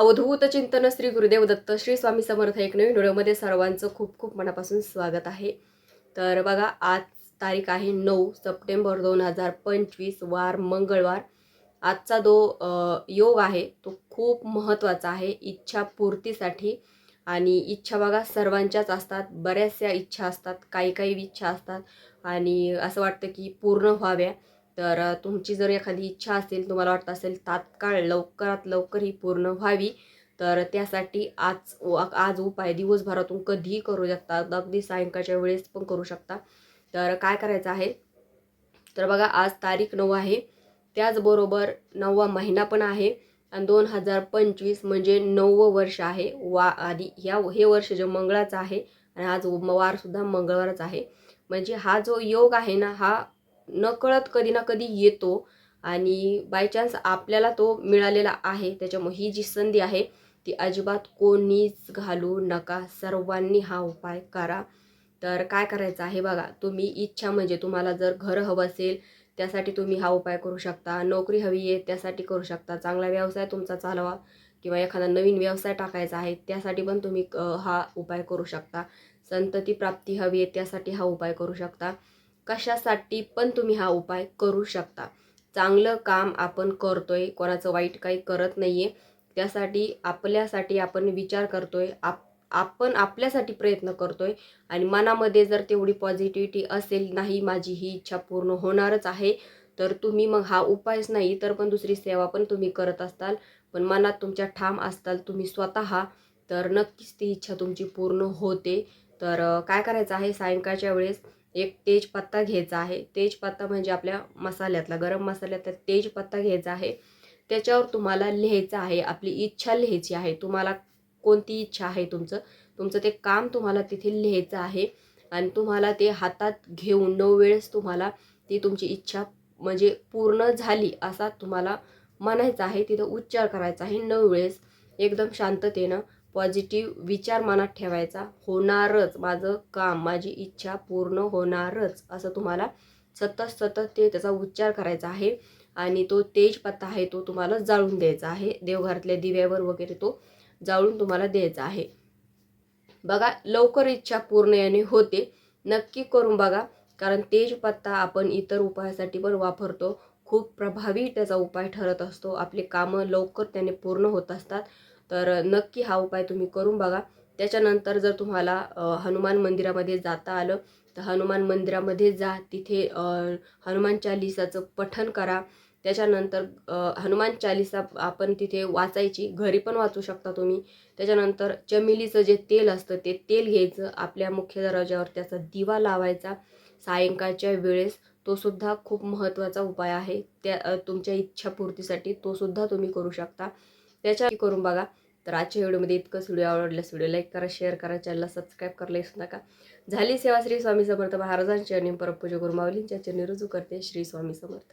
अवधूत चिंतन श्री गुरुदेव दत्त श्री स्वामी समर्थ एक नवीन व्हिडिओमध्ये सर्वांचं खूप खूप मनापासून स्वागत आहे. तर बघा आज तारीख आहे नऊ सप्टेंबर दोन हजार पंचवीस वार मंगळवार. आजचा जो योग आहे तो खूप महत्त्वाचा आहे इच्छा पूर्तीसाठी. आणि इच्छा बघा सर्वांच्याच असतात बऱ्याचशा इच्छा असतात काही काही इच्छा असतात. आणि असं वाटतं की पूर्ण व्हाव्या. तर तुमची जर एखादी इच्छा असेल तुम्हाला वाटत असेल तात्काळ लवकरात लवकर ही पूर्ण व्हावी तर त्यासाठी आज आज उपाय दिवसभरातून कधीही करू शकता. अगदी सायंकाळच्या वेळेस पण करू शकता. तर काय करायचं आहे? तर बघा आज तारीख नऊ आहे. त्याचबरोबर नववा महिना पण आहे. आणि दोन हजार पंचवीस म्हणजे नववं वर्ष आहे. वा आधी ह्या हे वर्ष जे मंगळाचं आहे आणि आज वारसुद्धा मंगळवारच आहे. म्हणजे हा जो योग आहे ना हा नकळत कधी ना कधी येतो आणि बाय चान्स आपल्याला तो मिळालेला आहे. त्याच्यामुळे ही जी संधी आहे ती अजिबात कोणीच घालू नका. सर्वांनी हा उपाय करा. तर काय करायचं आहे बघा तुम्ही इच्छा म्हणजे तुम्हाला जर घर हवं असेल त्यासाठी तुम्ही हा उपाय करू शकता. नोकरी हवी आहे त्यासाठी करू शकता. चांगला व्यवसाय तुमचा चालवा किंवा एखादा नवीन व्यवसाय टाकायचा आहे त्यासाठी पण तुम्ही हा उपाय करू शकता. संतती प्राप्ती हवी आहे त्यासाठी हा उपाय करू शकता. कशासाठी पण तुम्ही हा उपाय करू शकता. चांगलं काम आपण करतोय कोणाचं वाईट काही करत नाही आहे त्यासाठी आपल्यासाठी आपण विचार करतोय आप आपण आपल्यासाठी प्रयत्न करतोय आणि मनामध्ये जर तेवढी पॉझिटिव्हिटी असेल नाही माझी ही इच्छा पूर्ण होणारच आहे तर तुम्ही मग हा उपायच नाही तर पण दुसरी सेवा पण तुम्ही करत असताल. पण मनात तुमच्या ठाम असताल तुम्ही स्वतः तर नक्कीच ती इच्छा तुमची पूर्ण होते. तर काय करायचं आहे? सायंकाळच्या वेळेस एक तेजपत्ता घ्यायचा आहे. तेजपत्ता म्हणजे आपल्या मसाल्यातला गरम मसाल्यातला तेजपत्ता घ्यायचा आहे. त्याच्यावर तुम्हाला लिहायचं आहे आपली इच्छा लिहायची आहे. तुम्हाला कोणती इच्छा आहे तुमचं? तुमचं ते काम तुम्हाला तिथे लिहायचं आहे आणि तुम्हाला ते हातात घेऊन नऊ वेळेस तुम्हाला ती तुमची इच्छा म्हणजे पूर्ण झाली असा तुम्हाला म्हणायचा आहे. तिथं उच्चार करायचा आहे नऊ वेळेस. एकदम शांततेनं पॉझिटिव्ह विचार मनात ठेवायचा. होणारच. माझं काम माझी इच्छा पूर्ण होणारच असं तुम्हाला सतत सतत ते त्याचा उच्चार करायचा आहे. आणि तो तेजपत्ता आहे तो तुम्हाला जाळून द्यायचा आहे. देवघरातल्या दिव्यावर वगैरे तो जाळून तुम्हाला द्यायचा आहे. बघा लवकर इच्छा पूर्ण याने होते. नक्की करून बघा. कारण तेजपत्ता आपण इतर उपायासाठी पण वापरतो. खूप प्रभावी त्याचा उपाय ठरत असतो. आपले कामं लवकर त्याने पूर्ण होत असतात. तर नक्की हा उपाय तुम्ही करून बघा. त्याच्यानंतर जर तुम्हाला हनुमान मंदिरामध्ये जाता आलं तर हनुमान मंदिरामध्ये जा. तिथे हनुमान चालिसाचं पठण करा. त्याच्यानंतर हनुमान चालिसा आपण तिथे वाचायची. घरी पण वाचू शकता तुम्ही. त्याच्यानंतर चमेलीचं जे तेल असतं ते तेल घ्यायचं. आपल्या मुख्य दरवाज्यावर त्याचा दिवा लावायचा. सायंकाळच्या वेळेस तो सुद्धा खूप महत्त्वाचा उपाय आहे. त्या तुमच्या इच्छापूर्तीसाठी तो सुद्धा तुम्ही करू शकता. त्याच्या करून बघा. तर आजच्या व्हिडिओमध्ये इतकंच. व्हिडिओ आवडल्यास व्हिडिओ लाईक करा शेअर करा चॅनलला सबस्क्राईब करायला विसरू नका. झाली सेवा श्री स्वामी समर्थ महाराजांची आणि परमपूज्य गुरुमावलींच्या चरणी रुजू करते श्री स्वामी समर्थ.